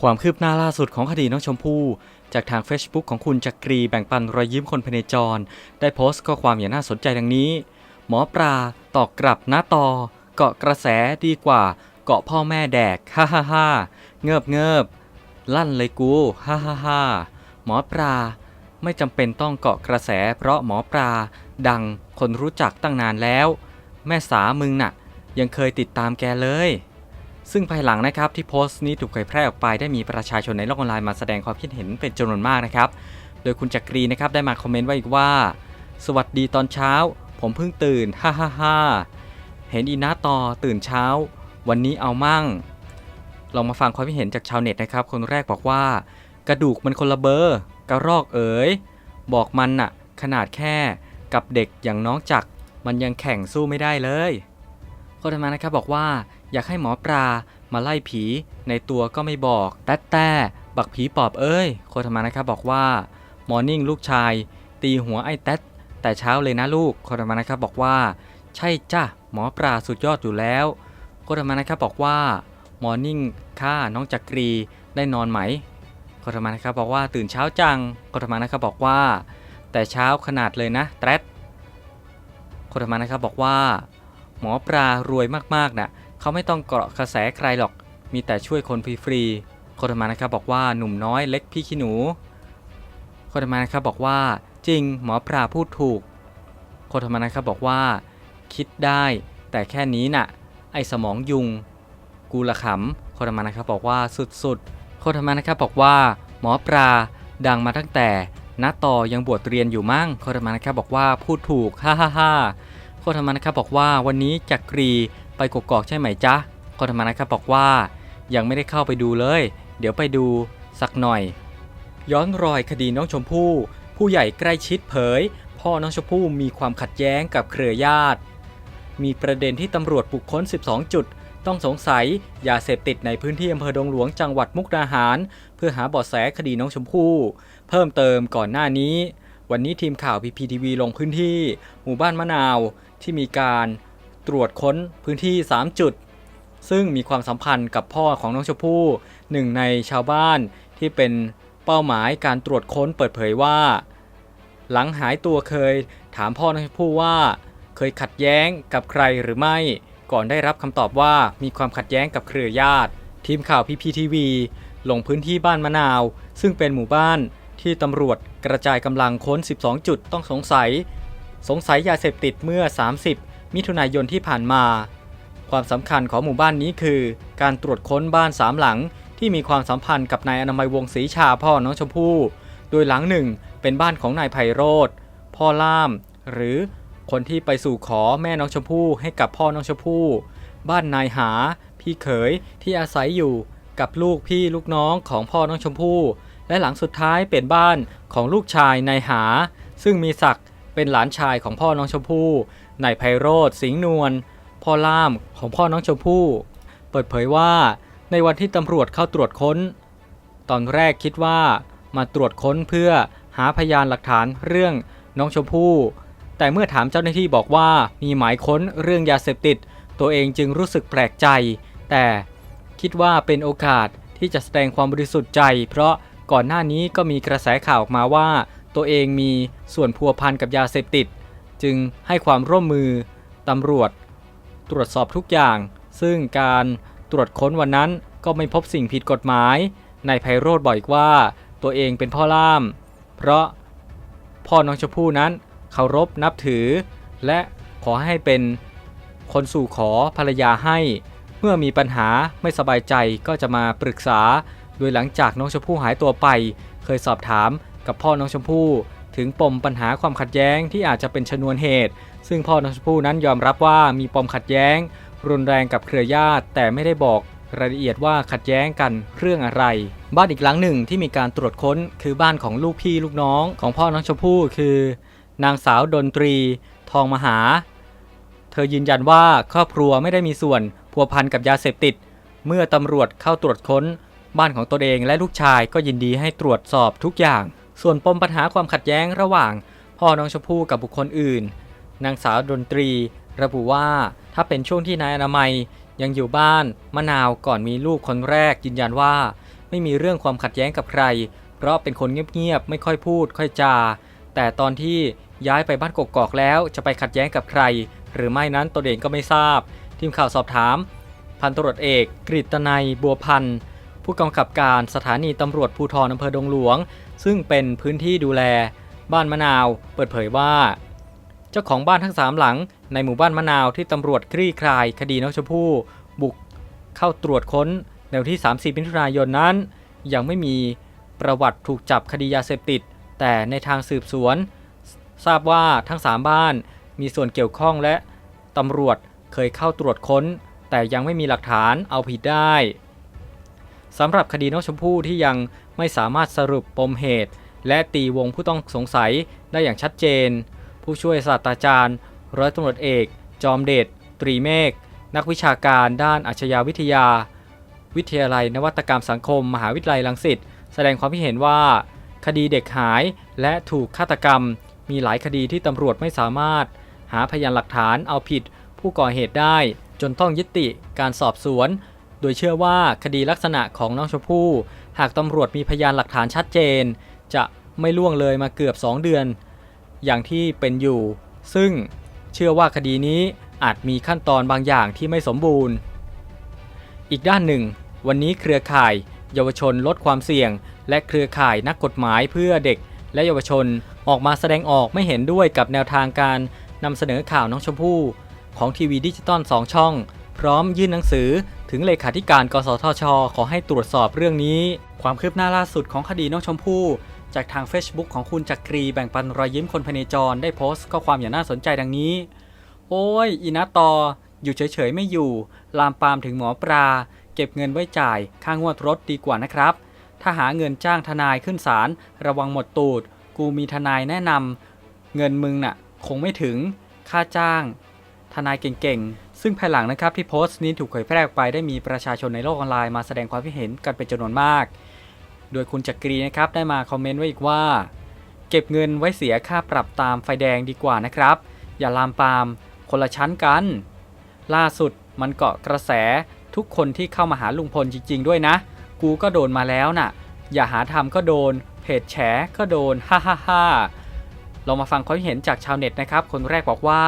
ความคืบหน้าล่าสุดของคดีน้องชมพู่ จากทาง Facebook ของคุณจักรีแบ่งปันรอยยิ้มคนพเนจร ได้โพสต์ข้อความอย่างน่าสนใจดังนี้ หมอปลาตอกกลับหน้าตอ เกาะกระแสดีกว่า เกาะพ่อแม่แดกฮ่าฮ่าฮ่าเงิบเงิบลั่นเลยกูฮ่าฮ่าฮ่าหมอปลาไม่จำเป็นต้องเกาะกระแส เพราะหมอปลาดังคนรู้จักตั้งนานแล้ว แม่สามึงน่ะ ยังเคยติดตามแกเลย ซึ่งภายหลังนะครับที่โพสต์นี้ถูกเผยแพร่ออกไปได้มีประชาชนในโลกออนไลน์มาแสดงความคิดเห็นเป็นจำนวนมากนะครับ โดยคุณจักรีนะครับได้มาคอมเมนต์ไว้อีกว่า สวัสดีตอนเช้า ผมเพิ่งตื่นฮ่าฮ่าฮ่าเห็นอีนาต่อตื่นเช้า วันนี้เอามั่ง ลองมาฟังความคิดเห็นจากชาวเน็ตนะครับ คนแรกบอกว่า กระดูกมันคนละเบอร์กระรอกเอ๋ยบอกมันน่ะ ขนาดแค่กับเด็กอย่างน้องจัก มันยังแข่งสู้ไม่ได้เลยคนทำมานะครับบอกว่า อยากให้หมอปลามาไล่ผีในตัวก็ไม่บอก แต่แต่บักผีปอบเอ้ย โคนทำมานะครับบอกว่ามอร์นิ่งลูกชาย ตีหัวไอ้แต๊ดแต่เช้าเลยนะลูกโคนทำมานะครับบอกว่า ใช่จ้ะหมอปลาสุดยอดอยู่แล้วโคนทำมานะครับบอกว่ามอร์นิ่งค่าน้องจักรีได้นอนไหมโคนทำมานะครับบอกว่าตื่นเช้าจังโคนทำมานะครับบอกว่า แต่เช้าขนาดเลยนะแต๊ดคนทำมานะครับบอกว่า หมอปลารวยมากๆนะ่ะ เขาไม่ต้องเกาะกระแสใครหรอก มีแต่ช่วยคนฟรีๆคนธรรมานะครับบอกว่าหนุ่มน้อยเล็กพี่ขี้หนู คนธรรมานะครับบอกว่า จริงหมอปลาพูดถูก คนธรรมานะครับบอกว่า คิดได้แต่แค่นี้น่ะ ไอสมองยุง กูละขำคนธรรมานะครับบอกว่าสุดๆคนธรรมานะครับบอกว่า หมอปลาดังมาตั้งแต่ณต่อยังบวชเรียนอยู่มั่งโคธรรมานะครับบอกว่าพูดถูก ฮ่าฮ่าฮ่าโคธรรมานะครับบอกว่าวันนี้จักรี ไปกกอกใช่ไหมจ๊ะโคธรรมานะครับบอกว่า ยังไม่ได้เข้าไปดูเลย เดี๋ยวไปดูสักหน่อย ย้อนรอยคดีน้องชมพู่ ผู้ใหญ่ใกล้ชิดเผย พ่อน้องชมพู่มีความขัดแย้งกับเครือญาติ มีประเด็นที่ตำรวจบุกคคล12 จุด ต้องสงสัยยาเสพติดในพื้นที่อำเภอดงหลวงจังหวัดมุกดาหาร เพื่อหาเบาะแสคดีน้องชมพู่ เพิ่มเติมก่อนหน้านี้ วันนี้ทีมข่าวพีพีทีวีลงพื้นที่ หมู่บ้านมะนาวที่มีการ ตรวจค้นพื้นที่ 3 จุด ซึ่งมีความสัมพันธ์กับพ่อของน้องชมพู่หนึ่งในชาวบ้านที่เป็นเป้าหมายการตรวจค้นเปิดเผยว่า หลังหายตัวเคยถามพ่อน้องชมพู่ว่า เคยขัดแย้งกับใครหรือไม่ ก่อนได้รับคำตอบว่ามีความขัดแย้งกับเครือญาติ ทีมข่าวพีพีทีวีลงพื้นที่บ้านมะนาว ซึ่งเป็นหมู่บ้านที่ตำรวจกระจายกำลังค้น 12 จุดต้องสงสัย สงสัยยาเสพติดเมื่อ 30 มิถุนายนที่ผ่านมา ความสำคัญของหมู่บ้านนี้คือ การตรวจค้นบ้านสามหลัง ที่มีความสัมพันธ์กับนายอนามัยวงศ์ศรีชาพ่อน้องชมพู่โดยหลังหนึ่งเป็นบ้านของนายไพโรธพ่อล่าม หรือคนที่ไปสู่ขอแม่น้องชมพู่ให้กับพ่อน้องชมพู่ บ้านนายหา พี่เขยที่อาศัยอยู่กับลูกพี่ลูกน้องของพ่อน้องชมพู่ และหลังสุดท้ายเป็นบ้านของลูกชายนายหา ซึ่งมีศักดิ์เป็นหลานชายของพ่อน้องชมพู่ นายไพโรธสิงห์นวลพ่อล่ามของพ่อน้องชมพู่ เปิดเผยว่าในวันที่ตำรวจเข้าตรวจค้น ตอนแรกคิดว่ามาตรวจค้นเพื่อหาพยานหลักฐานเรื่องน้องชมพู่ แต่เมื่อถามเจ้าหน้าที่บอกว่ามีหมายค้นเรื่องยาเสพติด ตัวเองจึงรู้สึกแปลกใจ แต่คิดว่าเป็นโอกาสที่จะแสดงความบริสุทธิ์ใจ เพราะก่อนหน้านี้ก็มีกระแสข่าวออกมาว่า ตัวเองมีส่วนพัวพันกับยาเสพติด จึงให้ความร่วมมือตำรวจ ตรวจสอบทุกอย่าง ซึ่งการตรวจค้นวันนั้นก็ไม่พบสิ่งผิดกฎหมายนายไพโรธบอกอีกว่าตัวเองเป็นพ่อล่าม เพราะพ่อน้องชมพู่นั้นเคารพนับถือ และขอให้เป็นคนสู่ขอภรรยาให้ เมื่อมีปัญหาไม่สบายใจก็จะมาปรึกษา โดยหลังจากน้องชมพู่หายตัวไป เคยสอบถามกับพ่อน้องชมพู่ ถึงปมปัญหาความขัดแย้งที่อาจจะเป็นชนวนเหตุ ซึ่งพ่อน้องชมพู่นั้นยอมรับว่ามีปมขัดแย้ง รุนแรงกับเครือญาติ แต่ไม่ได้บอกรายละเอียดว่าขัดแย้งกันเรื่องอะไร บ้านอีกหลังหนึ่งที่มีการตรวจค้นคือบ้านของลูกพี่ลูกน้องของพ่อน้องชมพู่คือ นางสาวดนตรี ทองมหา เธอยืนยันว่าครอบครัวไม่ได้มีส่วนพัวพันกับยาเสพติด เมื่อตำรวจเข้าตรวจค้น บ้านของตนเองและลูกชายก็ยินดีให้ตรวจสอบทุกอย่าง ส่วนปมปัญหาความขัดแย้งระหว่าง พ่อน้องชมพู่กับบุคคลอื่น นางสาวดนตรี ระบุว่าถ้าเป็นช่วงที่นายอนามัยยังอยู่บ้านมะนาวก่อนมีลูกคนแรกยืนยันว่า ไม่มีเรื่องความขัดแย้งกับใคร เพราะเป็นคนเงียบๆไม่ค่อยพูด ค่อยจา แต่ตอนที่ย้ายไปบ้านกกอกแล้วจะไปขัดแย้งกับใคร หรือไม่นั้นตัวเองก็ไม่ทราบ ทีมข่าวสอบถาม พันตำรวจเอกกฤตนัยบัวพันธ์ผู้กำกับการสถานีตำรวจภูธรอำเภอดงหลวง ซึ่งเป็นพื้นที่ดูแลบ้านมะนาว เปิดเผยว่า เจ้าของบ้านทั้งสามหลัง ในหมู่บ้านมะนาวที่ตำรวจคลี่คลาย คดีน้องชมพู่บุกเข้าตรวจค้นในวันที่ 30มิถุนายนนั้น ยังไม่มีประวัติถูกจับคดียาเสพติด แต่ในทางสืบสวน ทราบว่าทั้ง3บ้านมีส่วนเกี่ยวข้องและตำรวจเคยเข้าตรวจค้น แต่ยังไม่มีหลักฐานเอาผิดได้ สำหรับคดีน้องชมพู่ที่ยังไม่สามารถสรุปปมเหตุ และตีวงผู้ต้องสงสัยได้อย่างชัดเจน ผู้ช่วยศาสตราจารย์ ร้อยตำรวจเอก จอมเดชตรีเมฆนักวิชาการด้านอาชญาวิทยา วิทยาลัยนวัตกรรมสังคม มหาวิทยาลัยรังสิตแสดงความคิดเห็นว่า คดีเด็กหายและถูกฆาตกรรม มีหลายคดีที่ตำรวจไม่สามารถ หาพยานหลักฐานเอาผิดผู้ก่อเหตุได้ จนต้องยุติการสอบสวน โดยเชื่อว่าคดีลักษณะของน้องชมพู่ หากตำรวจมีพยานหลักฐานชัดเจน จะไม่ล่วงเลยมาเกือบ 2 เดือน อย่างที่เป็นอยู่ ซึ่งเชื่อว่าคดีนี้อาจมีขั้นตอนบางอย่างที่ไม่สมบูรณ์ อีกด้านหนึ่ง วันนี้เครือข่าย เยาวชนลดความเสี่ยง และเครือข่ายนักกฎหมายเพื่อเด็ก และเยาวชนออกมาแสดงออกไม่เห็นด้วยกับแนวทางการนำเสนอข่าวน้องชมพู่ ของทีวีดิจิตอล2ช่อง พร้อมยื่นหนังสือ ถึงเลขาธิการกสทช ขอให้ตรวจสอบเรื่องนี้ ความคืบหน้าล่าสุดของคดีน้องชมพู่จากทาง Facebook ของคุณจักรีแบ่งปันรอยยิ้มคนพเนจรได้โพสต์ข้อความอย่างน่าสนใจดังนี้ โอ้ยอีนาตอ อยู่เฉยๆไม่อยู่ ลามปามถึงหมอปลา เก็บเงินไว้จ่าย ค่างวดรถดีกว่านะครับ ถ้าหาเงินจ้างทนายขึ้นศาลระวังหมดตูด กูมีทนายแนะนำเงินมึงน่ะ คงไม่ถึงค่าจ้าง ทนายเก่งๆ ซึ่งภายหลังนะครับที่โพสต์นี้ถูกเผยแพร่ออกไปได้มีประชาชนในโลกออนไลน์มาแสดงความคิดเห็นกันเป็นจำนวนมาก โดยคุณจักรีนะครับได้มาคอมเมนต์ไว้อีกว่า เก็บเงินไว้เสียค่าปรับตามไฟแดงดีกว่านะครับ อย่าลามปามคนละชั้นกัน ล่าสุดมันเกาะกระแสทุกคนที่เข้ามาหาลุงพลจริง ๆ ด้วยนะ กูก็โดนมาแล้วน่ะ อย่าหาทำก็โดน เพจแฉก็โดน ฮ่าฮ่าฮ่าเรามาฟังความเห็นจากชาวเน็ตนะครับ คนแรกบอกว่า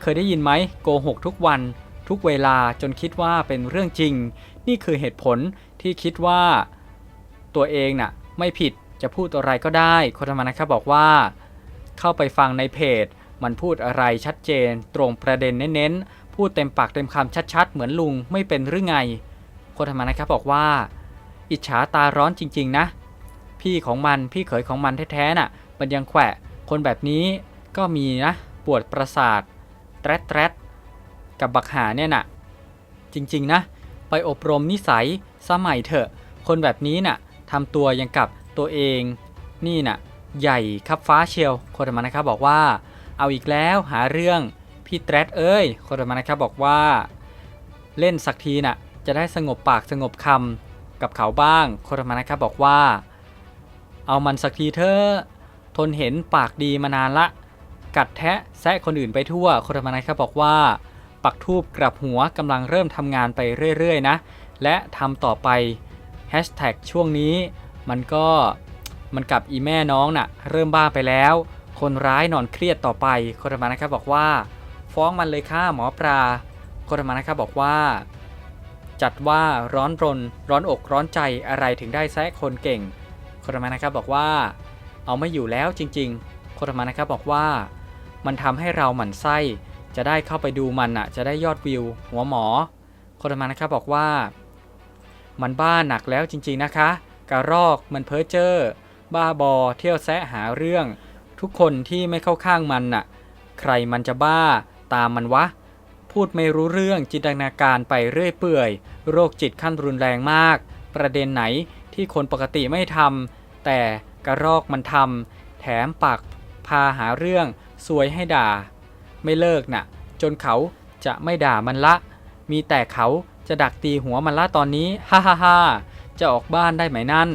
เคยได้ยินไหมโกหกทุกวัน ทุกเวลาจนคิดว่าเป็นเรื่องจริง นี่คือเหตุผลที่คิดว่า ตัวเองน่ะไม่ผิดจะพูดอะไรก็ได้คนธรรมนะครับบอกว่า เข้าไปฟังในเพจ มันพูดอะไรชัดเจน ตรงประเด็นเน้นๆ พูดเต็มปากเต็มคำชัดๆ เหมือนลุงไม่เป็นหรือไงคนธรรมนะครับบอกว่า อิจฉาตาร้อนจริง ๆ นะ พี่ของมันพี่เขยของมันแท้ๆน่ะ มันยังแขวะคนแบบนี้ก็มีนะปวดประสาท แตรดแตรดกับบักหาเนี่ยน่ะ จริงๆนะ ไปอบรมนิสัยสมัยเถอะ คนแบบนี้น่ะทำตัวยังกับตัวเอง นี่น่ะ ใหญ่ครับฟ้าเชียวคนธรรมนะครับบอกว่า เอาอีกแล้วหาเรื่องพี่แตรดเอ้ยคนธรรมนะครับบอกว่า เล่นสักทีน่ะ จะได้สงบปากสงบคำกับเขาบ้างคนธรรมนะครับบอกว่า เอามันสักทีเถอะทนเห็นปากดีมานานละ กัดแทะแซะคนอื่นไปทั่วคนธรรมนะครับบอกว่า ปักทูบกลับหัวกำลังเริ่มทำงานไปเรื่อยๆนะ และทำต่อไปแฮชแท็กช่วงนี้มันก็มันกับอีแม่น้องน่ะเริ่มบ้าไปแล้ว คนร้ายนอนเครียดต่อไปคนธรรมนะครับบอกว่า ฟ้องมันเลยค่ะหมอปลาคนธรรมนะครับบอกว่าจัดว่าร้อนรน ร้อนอกร้อนใจอะไรถึงได้แซะคนเก่งคนธรรมนะครับบอกว่า เอาไม่อยู่แล้วจริงๆคนธรรมนะครับบอกว่า มันทำให้เราหมั่นไส้ จะได้เข้าไปดูมันอะจะได้ยอดวิว หัวหมอ คนธรรมนะครับบอกว่า มันบ้าหนักแล้วจริงๆนะคะกระรอกมันเพ้อเจ้อบ้าบอ เที่ยวแซะหาเรื่อง ทุกคนที่ไม่เข้าข้างมันน่ะ ใครมันจะบ้า ตามมันวะ พูดไม่รู้เรื่องจินตนาการไปเรื่อยเปื่อย โรคจิตขั้นรุนแรงมาก ประเด็นไหนที่คนปกติไม่ทำแต่กระรอกมันทำแถมปากพาหาเรื่อง สวยให้ด่า ไม่เลิกน่ะ จนเขาจะไม่ด่ามันละ มีแต่เขาจะดักตีหัวมันละตอนนี้ ฮ่าฮ่าฮ่าจะออกบ้านได้ไหมนั่น